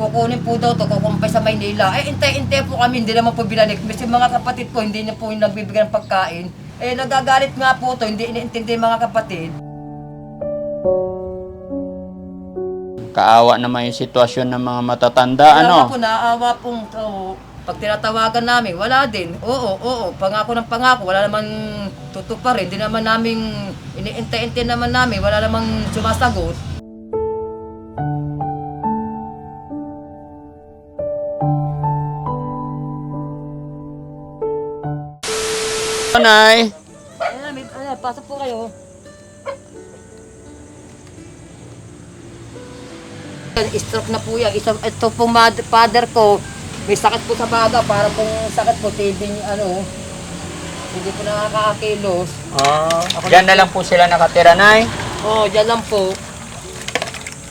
kukunin po daw to, kukumpay sa Maynila. Eh, intay-intay po kami, hindi naman po binalik. Kasi mga kapatid ko, hindi niya po yung nagbibigyan ng pagkain. Eh, nagagalit nga po to, hindi iniintindi mga kapatid. Kaawa naman yung sitwasyon ng mga matatanda, Wala ano? po, naawa pong to. Pag tinatawagan namin, wala din. Oo, oo, pangako ng pangako, wala naman tutupa rin. Hindi naman namin, iniintay-intay naman namin, wala namang sumasagot. Nay, Ayan, may, ayan, pasok po kayo. Stroke na po yan. Isa, ito pong mad- father ko, may sakit po sa baga. Para pong sakit po, tibing ano, hindi po nakakakilos. oh, diyan na lang po sila nakatira, Nay. Oo, oh, dyan lang po.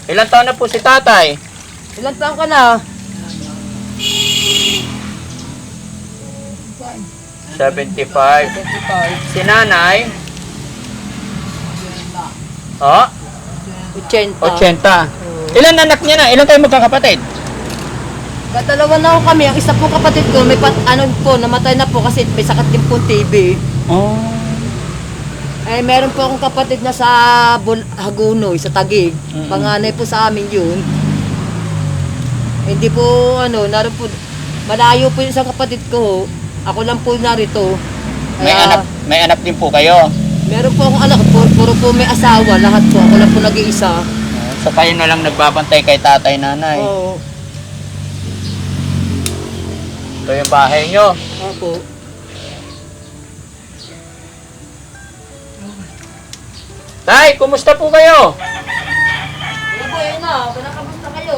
Ilan taon na po si tatay? Ilan taon ka na? 75. 25. Si nanay? Oh, 80. 80. Ilan anak niya na? Ilan kayo magkakapatid? Dalawa na ako kami. Ang isa po kapatid ko, may pat, ano po, namatay na po kasi may sakit din po TB. Oh. Eh, meron po akong kapatid na sa Bul- Hagunoy, sa Tagig. Mm-mm. Panganay po sa amin yun. Hindi po, ano, naroon po, malayo po yung isang kapatid ko. Ako lang po narito. May Kaya, anak, may anak din po kayo. Meron po akong anak, puro, puro po may asawa, lahat po. Ako lang po nag-iisa. So kayo na lang nagbabantay kay tatay nanay. Oo. Ito yung bahay nyo. Opo. Tay, kumusta po kayo? Ano po yun na? Kinakamusta kayo?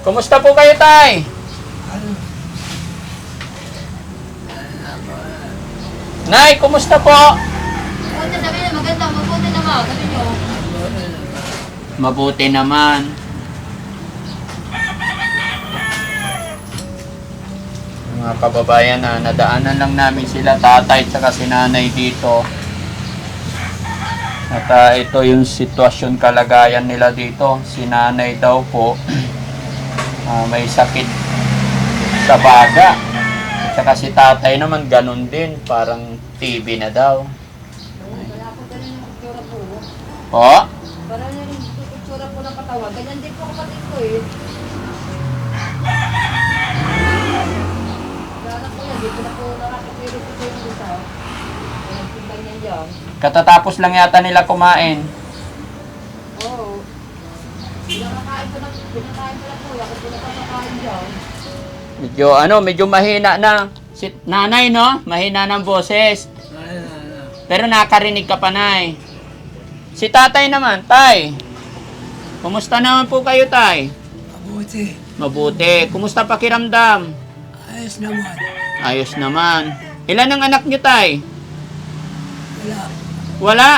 Kumusta po kayo, tay? Nay, kumusta po? Mabuti sabi na maganda, mabuti naman. Sabi nyo. Mabuti naman. Mga kababayan na nadaanan lang namin sila tatay at si nanay dito. At ah, ito yung sitwasyon kalagayan nila dito. Si nanay daw po ah, may sakit sa baga. At saka si tatay naman ganun din. Parang TB na daw. Kaya po ganun yung itsura po. Po? Parang yung itsura po ng katawan. Ganyan din po kapatid ko eh. Wala po yan. Dito na po nakakapirit ito yung isa. Yan. Katatapos lang yata nila kumain. Oo. Pinakakain ko na, pinakain ko na po. Ako po nakakakain dyan. Medyo ano, medyo mahina na. Si nanay no, mahina ng boses. Pero nakarinig ka pa nay. Si tatay naman, tay. Kumusta naman po kayo, tay? Mabuti. Mabuti. Kumusta pakiramdam? Ayos naman. Ayos naman. Ilan ang anak niyo, tay? Wala. Wala.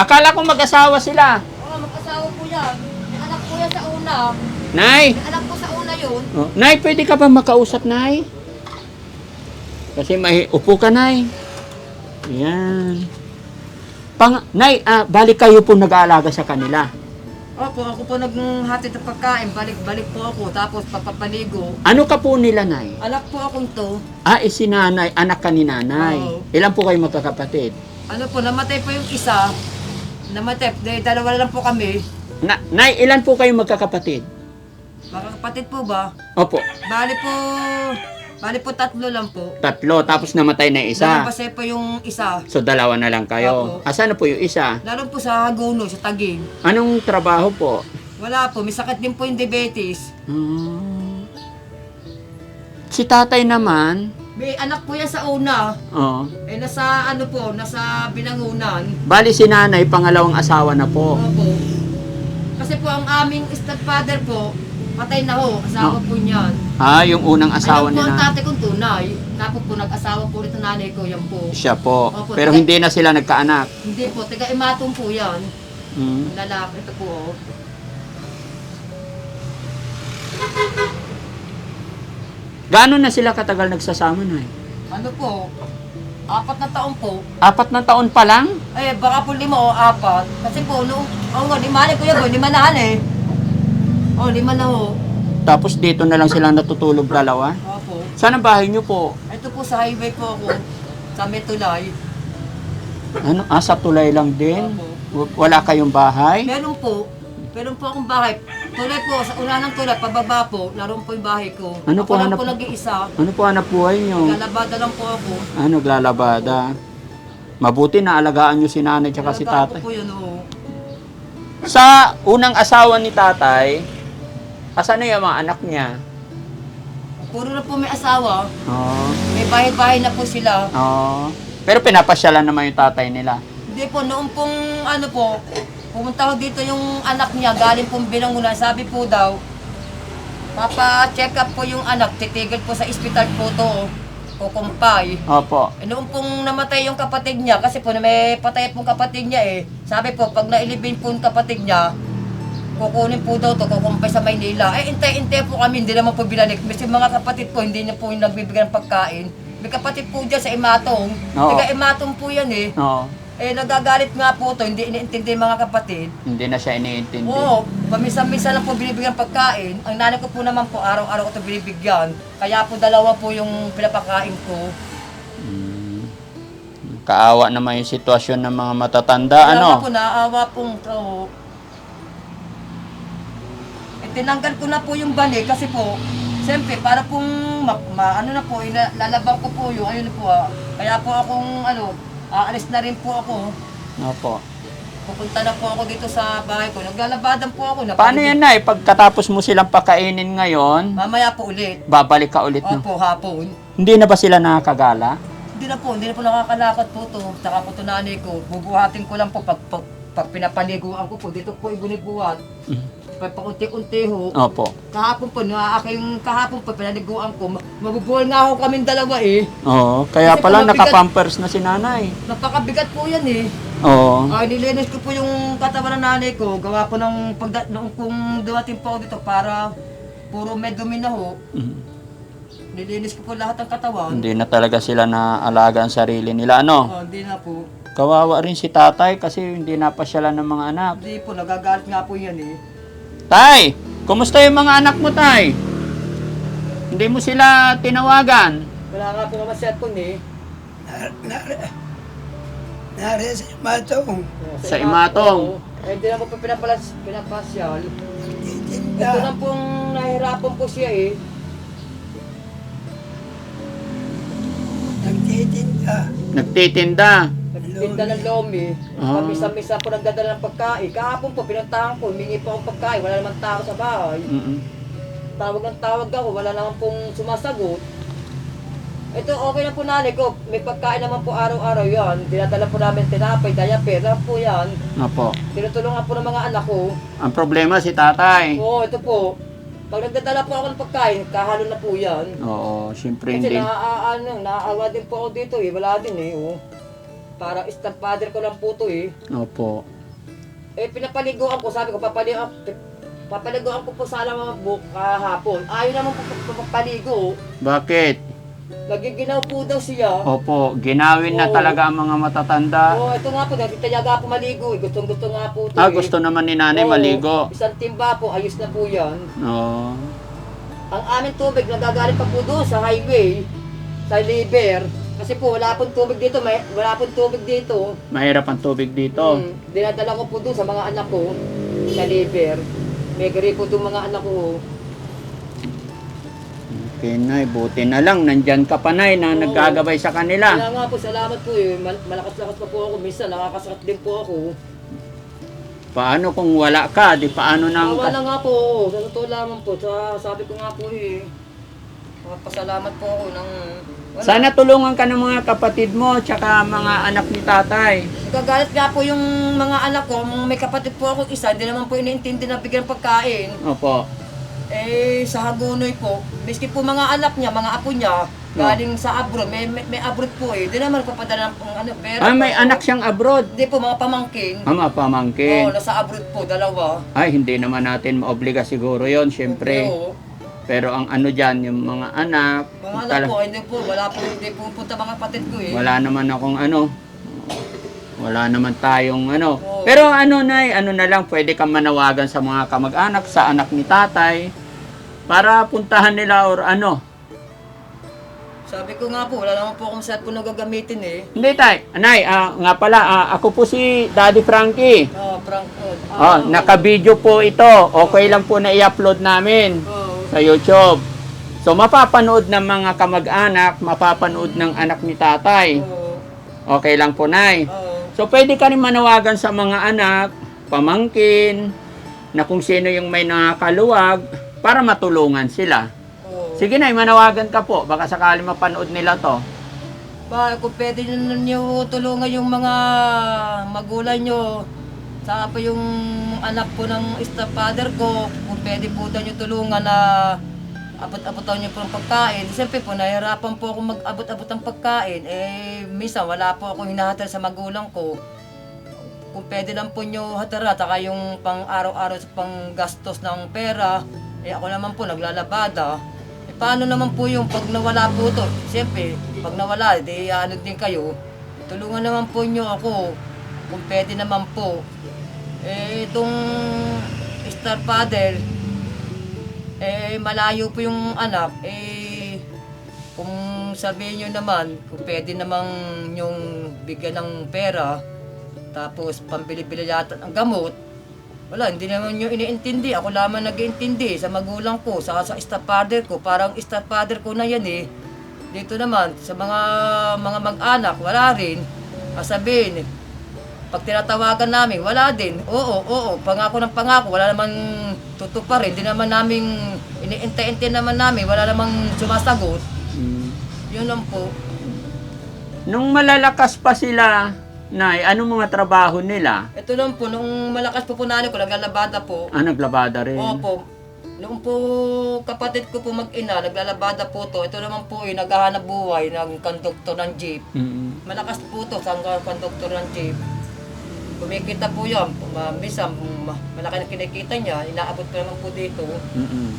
Akala ko mag-asawa sila. Yan. Anak po yan sa una. Nay, anak po sa una yun. Oh, Nay, pwede ka ba makausap, Nay? Kasi may upo ka, Nay. Yan. Pang, Nay, ah, balik kayo po nag-aalaga sa kanila. Opo, ako po naghatid ng pagkain. Balik-balik po ako. Tapos papapaligo. Ano ka po nila, Nay? Anak po akong to. Ah, eh, si nanay, anak ka ni nanay. Oo. Ilan po kayo magkakapatid? Ano po, namatay po yung isa. Namatay. Dahil dalawa lang po kami. Na, nay, ilan po kayo magkakapatid? Mga kapatid po ba? Opo, Bali po, bali po tatlo lang po. tatlo, tapos namatay na isa. Nalapasay po yung isa. So, dalawa na lang kayo. Opo. Asan na po yung isa? Lalo po sa Haguno, sa Tagig. Anong trabaho po? Wala po, may sakit din po yung diabetes. Hmm. Si tatay naman, May anak po yan sa una. oh, Eh, nasa ano po, nasa binangunan. bali si nanay, pangalawang asawa na po. Opo. Kasi po ang aming stepfather po, patay na ho, asawa Oh. po niyan. Ah, yung unang asawa Alam ni po ang tatay kong tunay. Tapos po nag-asawa po ang nanay ko, yan po. Siya po. Opo, Pero taga- hindi na sila nagkaanak. Hindi po, taga imatong po yan. Ang Lalaki, ito po. oh. Gaano na sila katagal nagsasama na Ano po, Apat na taon po. Apat na taon pa lang? Eh, baka po lima o apat. Kasi po, noong, oh, nga, lima na kuya lima na han eh. Oh, lima na ho. Tapos dito na lang sila natutulog dalawa? Opo. Saan ang bahay niyo po? Ito po sa highway po ako. Sa Metulay. Ano? Ah, sa tulay lang din? Opo. Wala kayong bahay? Meron po. Meron po akong bahay. Tulay po, sa una ng tulay, pababa po, naroon po yung bahay ko. Ano po ako hanap- po nag-iisa. Ano po hanap buhay niyo? Galabada lang po ako. Ah, naglalabada. Mabuti na alagaan niyo si nanay tsaka si Alagaan tatay. ko po yun, oo. Sa unang asawa ni tatay, asan na yung mga anak niya? Puro na po may asawa. Oo. May bahay-bahay na po sila. Oo. Pero pinapasyalan naman yung tatay nila. Hindi po, noong pong ano po, pumunta ko dito yung anak niya, galing pong binangunan, sabi po daw, papa-check up po yung anak, titigil po sa ospital po to, kukumpay. Opo. Eh, noong pong namatay yung kapatid niya, kasi po may patay pong kapatid niya eh, sabi po, pag nailibin po yung kapatid niya, kukunin po daw to, kukumpay sa Maynila. Eh, intay-intay po kami, hindi naman po binalik. Kasi mga kapatid po, hindi niya po yung nagbibigyan ng pagkain. May kapatid po dyan sa Imatong. Oo. Taga Imatong po yan eh. Oo. Eh, nagagalit nga po to, hindi iniintindi mga kapatid. Hindi na siya iniintindi. Oo, paminsan-minsan lang po binibigyan pagkain. Ang nanay ko po naman po, araw-araw ko ito binibigyan. Kaya po dalawa po yung pinapakain ko. Mm. Kaawa naman yung sitwasyon ng mga matatanda, Kaya ano? po, naawa pong to. Eh, tinanggal ko na po yung bali kasi po, siyempre, para pong, ma, ma- ano na po, lalabang ko po yung, ayun po ah. Kaya po akong, ano, aalis na rin po ako. Opo. Pupunta na po ako dito sa bahay ko. Naglalabadan po ako. Paano yan na Pagkatapos mo silang pakainin ngayon, Mamaya po ulit. babalik ka ulit. No? Opo, hapon. Hindi na ba sila nakakagala? Hindi na po, hindi na po nakakalakad po to. Tsaka po to nanay ko. Bubuhatin ko lang po pag, pag, pag pinapaliguan ko po. Dito po ibunibuhat. Pag pakunti-unti ho. Opo. Kahapon po, na aking kahapon po pinaliguan ko. ma- Mabubuhol nga ako kaming dalawa eh. Oo. Kaya Kasi pala kung mabigat- nakapampers na si nanay. Napakabigat po yan eh. Oo. Ay, nilinis ko po yung katawan ng nanay ko. Gawa po ng pagda- noong kung dumating po ako dito para puro may dumi na ho. Mhm. Nilinis ko po lahat ng katawan. Hindi na talaga sila naalaga ang sarili nila. Ano? Oh, hindi na po. Kawawa rin si tatay kasi hindi napasyalan ng mga anak. Hindi po, nagagalit nga po yan eh. Tay, kumusta yung mga anak mo, tay? Hindi mo sila tinawagan. Wala nga po naman cellphone eh. Nare, nare sa matong. Sa Imatong. Oo. Eh, hindi naman po pinapalas, pinapasyal. Ito lang pong nahihirapan po siya eh. Nagtitinda. Nagtitinda. Nagtinda ng lomi. Ah. Pamisa-misa po nagdadala ng pagkain. Kahapon po, pinuntahan ko, humingi po akong pagkain. Wala naman tao sa bahay. Mm-mm. Tawag ng tawag ako, wala naman pong sumasagot. Ito, okay na po nanay ko. May pagkain naman po araw-araw yan. Dinadala po namin tinapay, diaper, lang po yan. Opo. Tinutulungan po ng mga anak ko. Ang problema si tatay. Oo, ito po. Pag nagdadala po ako ng pagkain, kahalo na po yan. Oo, siyempre Kasi hindi. naa, ano, naaawa din po ako dito eh. Wala din eh, oh. Para stepfather ko lang po to eh. Opo. Eh, pinapaliguan ko. Sabi ko, papaliguan, papaliguan ko po sana mga book kahapon. Ayaw naman po papaligo. Bakit? Nagiginaw po daw siya. Opo, ginawin na Oo. talaga ang mga matatanda. Oo, ito nga po, nagtitayaga po maligo eh. Gustong gusto nga po to Ah, eh. gusto naman ni nanay Oo, maligo. Isang timba po, ayos na po yan. Oo. Ang aming tubig, nagagaling pa po doon sa highway, sa liver. Kasi po, wala pong tubig dito, may, wala pong tubig dito. Mahirap ang tubig dito. Hmm, dinadala ko po doon sa mga anak ko, sa liver. May gripo doon mga anak ko. Okay, Nay. Buti na lang. Nandyan ka pa, Nay, na Oo. naggagabay sa kanila. Kaya nga po, salamat po eh. Mal- malakas-lakas pa po ako. Minsan, nakakasakit din po ako. Paano kung wala ka? Di paano nang... Awa na nga po, oo. Sa totoo lamang po. Sa, sabi ko nga po eh. Pasalamat po ako ng... Sana tulungan ka ng mga kapatid mo tsaka mga anak ni tatay. Nagagalit nga po yung mga anak ko. May kapatid po ako isa. Hindi naman po iniintindi na bigyan pagkain. Opo. Eh, sa Hagunoy po, miski po mga anak niya, mga apo niya, galing sa abroad, may, may, may abroad po eh. Hindi naman papadala ng ano, pero... Ah, may anak siyang abroad. Hindi po, mga pamangkin. Ama, Oo, pamangkin. nasa abroad po, dalawa. Ay, hindi naman natin maobliga siguro yon syempre. Oo. Pero ang ano dyan, yung mga anak, Mga anak tala- po, hindi po, wala po, hindi po punta mga kapatid ko eh. wala naman akong ano, wala naman tayong ano. Oo. Pero ano na, ano na lang, pwede kang manawagan sa mga kamag-anak, sa anak ni tatay, para puntahan nila or ano. Sabi ko nga po, wala naman po akong cellphone na gagamitin eh. Hindi tay, anay, ah, nga pala, ah, ako po si Daddy Frankie. Oh, prank call. Oh, naka-video po ito. Okay lang po na i-upload namin Oh, sa YouTube. So, mapapanood ng mga kamag-anak, mapapanood ng anak ni tatay. Okay lang po, Nay. So, pwede ka rin manawagan sa mga anak, pamangkin, na kung sino yung may nakakaluwag, para matulungan sila. Sige, Nay, manawagan ka po. Baka sakali mapanood nila to. Ba, kung pwede nyo, tulungan yung mga magulang nyo, saka po yung anak po ng stepfather ko, kung pwede po daw nyo tulungan na abot-abotan nyo po ng pagkain. Siyempre po, nahihirapan po ako mag-abot-abot ng pagkain. Eh, minsan wala po ako hinahatal sa magulang ko. Kung pwede lang po nyo hatara, taka yung pang araw-araw sa pang gastos ng pera, eh ako naman po naglalabada. Eh, paano naman po yung pag nawala po to? Siyempre, pag nawala, di ano din kayo. Tulungan naman po nyo ako. Kung pwede naman po. Eh, itong star father, eh, malayo po yung anak. Eh, kung sabihin nyo naman, kung pwede namang yung bigyan ng pera, tapos pambili-bili yata ng gamot, wala, hindi naman nyo iniintindi. Ako lamang nag-iintindi sa magulang ko, sa, sa stepfather ko. Parang stepfather ko na yan eh. Dito naman, sa mga mga mag-anak, wala rin. Kasabihin, pag tinatawagan namin, wala din. Oo, oo, pangako ng pangako, wala namang tutuparin. Hindi naman namin, iniintay-intay naman namin, wala namang sumasagot. Mm. Yun lang po. Nung malalakas pa sila, Nay, anong mga trabaho nila? Ito lang po, nung malakas po po nanay ko, naglalabada po. Ah, naglabada rin. Opo. Noong po kapatid ko po mag-ina, naglalabada po to. Ito naman po eh, naghahanap buhay ng konduktor ng jeep. Mm. Malakas po to sa konduktor ng jeep. Kumikita po yan. Ma- Minsan, ma- malaki na kinikita niya. Inaabot po naman po dito. Mm-mm.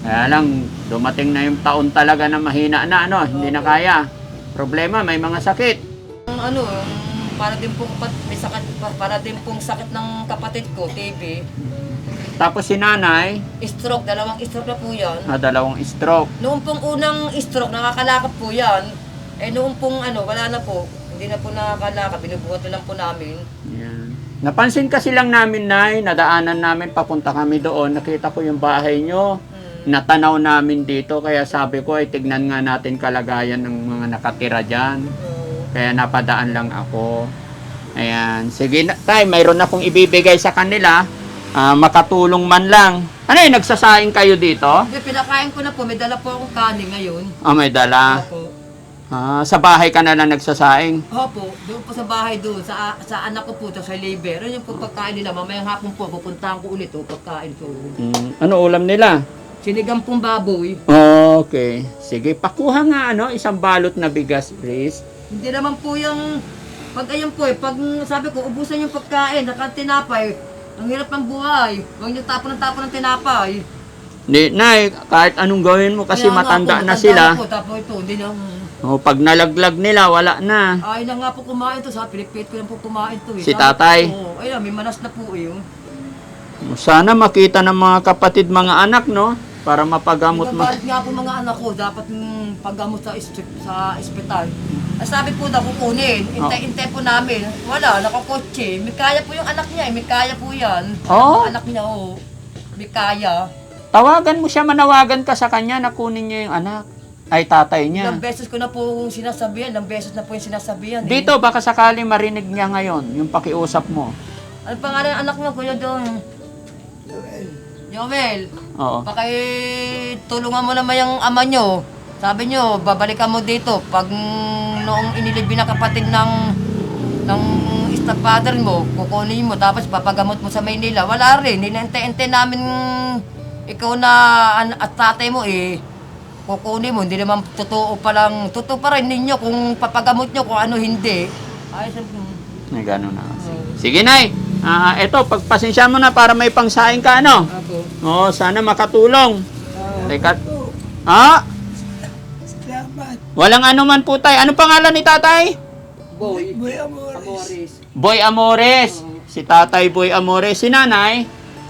Kaya lang, dumating na yung taon talaga na mahina na, ano, hindi na kaya. Problema, may mga sakit. Ang ano, yung para din pong kapat- may sakit, pa- para din pong sakit ng kapatid ko, TB. Tapos si nanay, Stroke, dalawang stroke na po yan. na dalawang stroke. Noong pong unang stroke, nakakalakap po yan. Eh noong pong ano, wala na po. Hindi na po nakakalakap, binubuhat na lang po namin. Napansin kasi lang namin, Nay, nadaanan namin, papunta kami doon, nakita ko yung bahay nyo, Hmm. natanaw namin dito, kaya sabi ko, ay tignan nga natin kalagayan ng mga nakatira dyan. Oo. Kaya napadaan lang ako. Ayan. Sige, na, tay, mayroon akong ibibigay sa kanila. Ah, makatulong man lang. Ano yun, nagsasaing kayo dito? Hindi, pinakain ko na po. May dala po akong kanin ngayon. Ah, may dala. Opo. Ah, sa bahay ka na lang nagsasaing. Opo, doon po sa bahay doon, sa, sa anak ko po, sa labor. Yun yung po pagkain nila. Mamayang hapon po, pupuntahan ko ulit o pagkain ko. Mm, ano ulam nila? Sinigang pong baboy. Okay. Sige, pakuha nga ano, isang balot na bigas, please. Hindi naman po yung, pag ayun po eh, pag sabi ko, ubusan yung pagkain, naka tinapay, ang hirap ng buhay. Huwag niyo tapon ng tapon ng tinapay. Di, nay, kahit anong gawin mo kasi Kaya nga matanda po, na sila. Po, tapos ito, hindi na, O, pag nalaglag nila, wala na. ay na nga po kumain to, sa Pilipit ko lang po kumain to eh. Si tatay? Oo, ayun, may manas na po eh. oh. Sana makita ng mga kapatid, mga anak, no? Para mapagamot mo. Nagagalit nga po mga anak ko, dapat yung paggamot sa, is- sa ospital. Ang sabi po daw kukunin, intay-intay po namin. Wala, nakakotse. May kaya po yung anak niya eh, may kaya po yan. Oh? Ang anak niya, oo. May kaya. Tawagan mo siya, manawagan ka sa kanya na kunin niya yung anak. Ay, tatay niya. Ilang beses ko na po sinasabihan, ilang beses na po yung sinasabihan. eh. Dito, baka sakali marinig niya ngayon, yung pakiusap mo. Ano pangalan ng anak niya, Kuya Don? Joel. Oo. Baka eh, tulungan mo naman yung ama nyo. Sabi nyo, babalikan mo dito. Pag noong inilibin ng kapatid ng ng stepfather mo, kukunin mo, tapos papagamot mo sa Maynila. Wala rin. Hinintay-intay namin ikaw na an- at tatay mo eh. Kukunin mo, hindi naman totoo pa lang. Totoo pa rin ninyo kung papagamot nyo, kung ano hindi. Ay, sabi ko, Ay, gano'n na. Sige, Nay. Ah, eto, pagpasensya mo na para may pangsaing ka, ano? Ako. Oo, sana makatulong. Oo. Teka. Ah, Salamat. walang ano man po tay. Ano pangalan ni tatay? Boy, Boy Amores. Amoris. Boy Amores. Si tatay Boy Amores. Si nanay?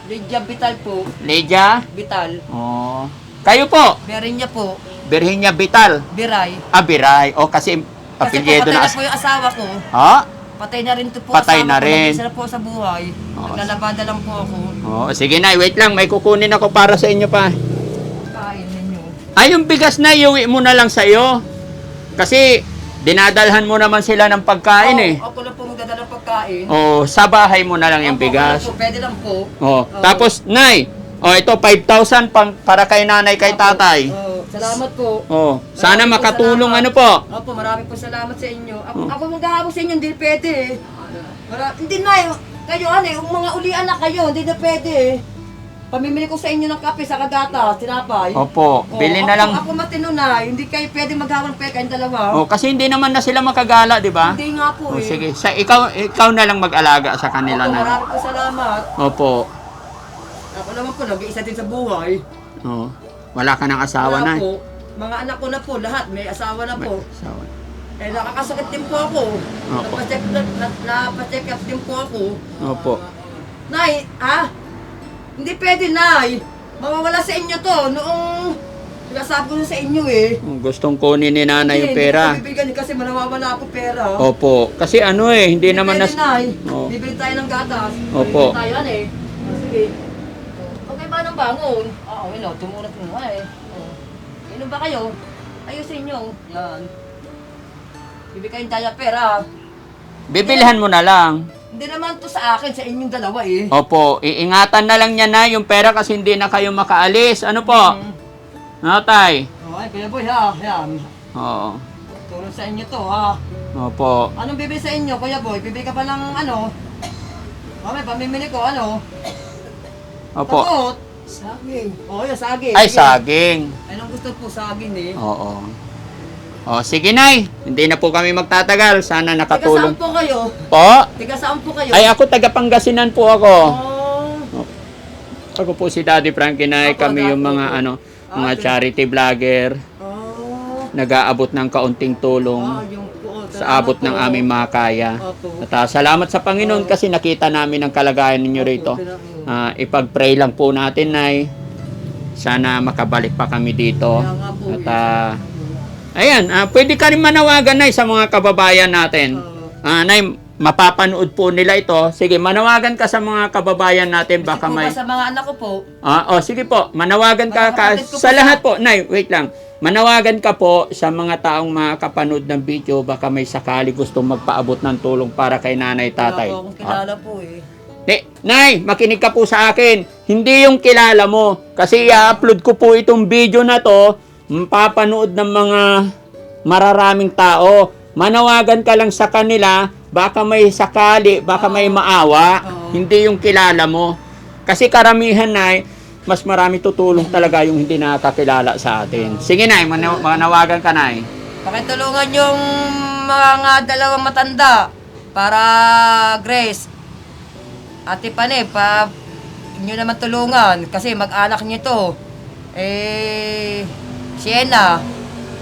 Lydia Vital po. Lydia? Vital. Oh. Kayo po? Berinya po. Virginia Vital. Biray. Abiray. O kasi Kasi po apelyido patay na. na as- po yung asawa ko. Ha? Patay na rin to po Patay asawa na ko. rin. Nag-isa na po sa buhay. Oo. Naglalabada lang po ako. Oh, sige na, wait lang. May kukunin ako para sa inyo pa. Kain ninyo. Ay, yung bigas na, iuwi mo na lang sa'yo. Kasi, dinadalhan mo naman sila ng pagkain eh. Oo, Ako na po magdadala ng pagkain. Oh, sa bahay mo na lang yung Opo, bigas. ako po, Pwede lang po. Oh, Oo. tapos, Nay, oh, ito, 5,000 pang, para kay nanay, kay tatay. Oo, salamat po. Oh, sana Maraming po makatulong salamat. ano po. Opo, marami po salamat sa inyo. Ako, Oh. ako maghahabol sa inyo, hindi pwede eh. Mara- hindi na eh. Kayo ano eh, mga ulian na kayo, hindi na pwede eh. Pamimili ko sa inyo ng kape sa kagata, tinapay. Opo, Oo, bili ako, na lang. Ako matino na, hindi kayo pwede maghawal pa kayong dalawa. Oh, kasi hindi naman na sila makagala, di ba? Hindi nga po Oh, eh. sige, sa ikaw ikaw na lang mag-alaga sa kanila Opo, na. marami po salamat. Opo. Naman po, nag-iisa din sa buhay. Oh. Wala ka ng asawa Wala na. po. Mga anak ko na po, lahat may asawa na po. Asawa. Eh, nakakasakit din po ako. Opo. Napacheck, na, na, napacheck up din po ako. Opo. Nay, ah? Hindi pwede, Nay. Mawawala sa inyo to. Noong sinasabi ko na sa inyo eh. Oh, Gustong kunin ni nanay yung pera. Hindi ko bibigyan kasi manawawala ako pera. Opo. Kasi ano eh, hindi naman pwede, nas... Nay. Oh. Bibili tayo ng gatas. Opo. Bibili tayo, ano eh. Sige. Ng bangon? Oo, oh, ino, tumulat mo eh. Oh. Inom ba kayo? Ayusin nyo. Yan. Bibigay kayong daya pera. Bibilhan mo na lang. Hindi naman to sa akin, sa inyong dalawa eh. Opo, iingatan na lang niya na yung pera kasi hindi na kayo makaalis. Ano po? Mm. Ano tay? Oh, ay, Kuya Boy ha. Yan. Oo. Tulong sa inyo to ha. Opo. Anong bibili sa inyo, Kuya Boy? Bibili ka pa ng ano? May pamimili ko, ano? Opo. Takot. Saging. Oh, yung saging. Ay, saging. Anong gusto po saging eh? Oo. O, sige nay. Hindi na po kami magtatagal. Sana Tiga saan nakatulong. po kayo? Po? Tiga saan po kayo? Ay, ako taga Pangasinan po ako. Oh. Ako po si Daddy Frankie Nay. Opo, Kami yung mga ano, mga Okay. charity vlogger. Oh. Nag-aabot ng kaunting Ah, tulong yung po. sa abot ng aming makaya. Opo. At ah, salamat sa Panginoon kasi nakita namin ang kalagayan ninyo rito. Ah, ipag-pray lang po natin, Nay. Sana makabalik pa kami dito. At ah, ayan, ah, pwede ka rin manawagan, Nay, sa mga kababayan natin. Ah, Nay, mapapanood po nila ito. Sige, manawagan ka sa mga kababayan natin. Baka may... sa mga anak ko po, Ah, oh, sige po. Manawagan ka, ka sa lahat po. Nay, wait lang. Manawagan ka po sa mga taong makakapanood ng video. Baka may sakali gustong magpaabot ng tulong para kay nanay, tatay. wala po akong Ah. kilala po eh. Nay, makinig ka po sa akin. Hindi yung kilala mo. Kasi i-upload ko po itong video na to. Mapapanood ng mga mararaming tao. Manawagan ka lang sa kanila. Baka may sakali, baka may maawa. Hindi yung kilala mo. Kasi karamihan, Nay, mas marami tutulong talaga yung hindi nakakilala sa atin. Sige, Nay, mana- manawagan ka, Nay. Pakitulungan yung mga dalawang matanda para Grace. Ate Pane, pa inyo naman tulungan kasi mag-anak niyo to. Eh, Sienna,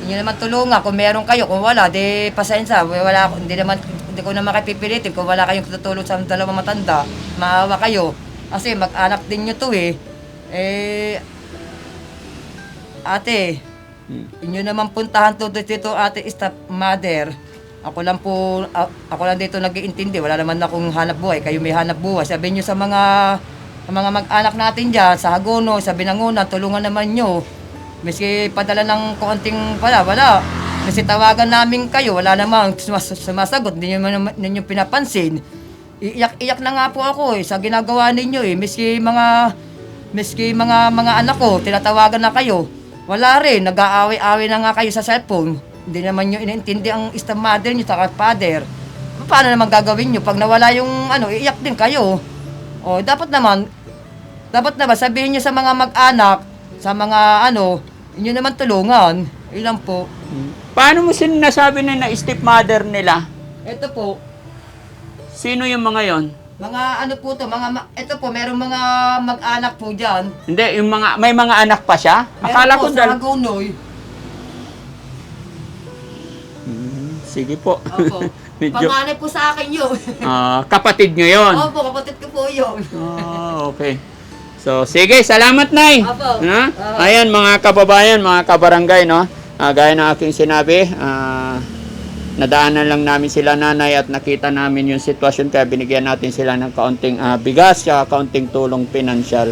inyo naman tulungan kung meron kayo. Kung wala, di pasensya. Wala, ako- hindi naman, hindi ko naman kayo pipilitin. Kung wala kayong tutulong sa dalawang matanda, maawa kayo. Kasi mag-anak din niyo to eh. Eh, ate, Hmm. Inyo naman puntahan to dito ate stepmother. Ako lang po, ako lang dito nag-iintindi. Wala naman akong hanap buhay. Kayo may hanap buhay. Sabi nyo sa mga sa mga mag-anak natin dyan, sa Hagono, sa Binangunan, tulungan naman nyo. Miski padala ng konting pala, wala. Kasi tawagan namin kayo, wala namang sumas- sumasagot, hindi nyo ninyo pinapansin. Iiyak-iyak na nga po ako eh, sa ginagawa ninyo eh. Miski mga, miski mga, mga anak ko, tinatawagan na kayo. Wala rin, nag-aaway-aaway na nga kayo sa cellphone. Hindi naman nyo inintindi ang stepmother nyo, saka father. Paano naman gagawin nyo? Pag nawala yung ano, iiyak din kayo. O, dapat naman, dapat naman sabihin nyo sa mga mag-anak, sa mga ano, inyo naman tulungan. Ilan po. Paano mo sinasabi na na stepmother nila? Ito po, Sino yung mga yon? Mga ano po to, mga, ma- ito po, merong mga mag-anak po dyan. Hindi, yung mga, may mga anak pa siya? Akala ko Meron po sa dal... sige po. Opo. Medyo, Panganay po sa akin yun. ah, kapatid nyo yun. Opo, kapatid ko po yun. Ah, okay. So, sige, salamat, Nay. Apo. Na? Oo. Ayan, mga kababayan, mga kabarangay, no? Ah, gaya ng aking sinabi, ah, nadaanan lang namin sila nanay at nakita namin yung sitwasyon kaya binigyan natin sila ng kaunting ah, bigas at kaunting tulong pinansyal.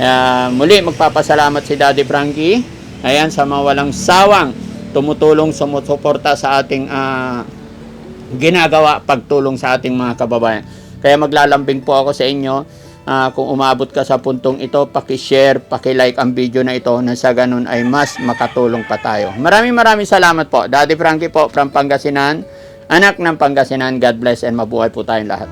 Kaya muli, magpapasalamat si Daddy Frankie. Ayan, sa mawalang sawang tumutulong, sumusuporta sa ating ah, ginagawa pagtulong sa ating mga kababayan. Kaya maglalambing po ako sa inyo. Ah, kung umabot ka sa puntong ito, paki-share, paki-like ang video na ito na sa ganun ay mas makatulong pa tayo. Maraming maraming salamat po. Daddy Frankie po from Pangasinan. Anak ng Pangasinan. God bless and mabuhay po tayong lahat.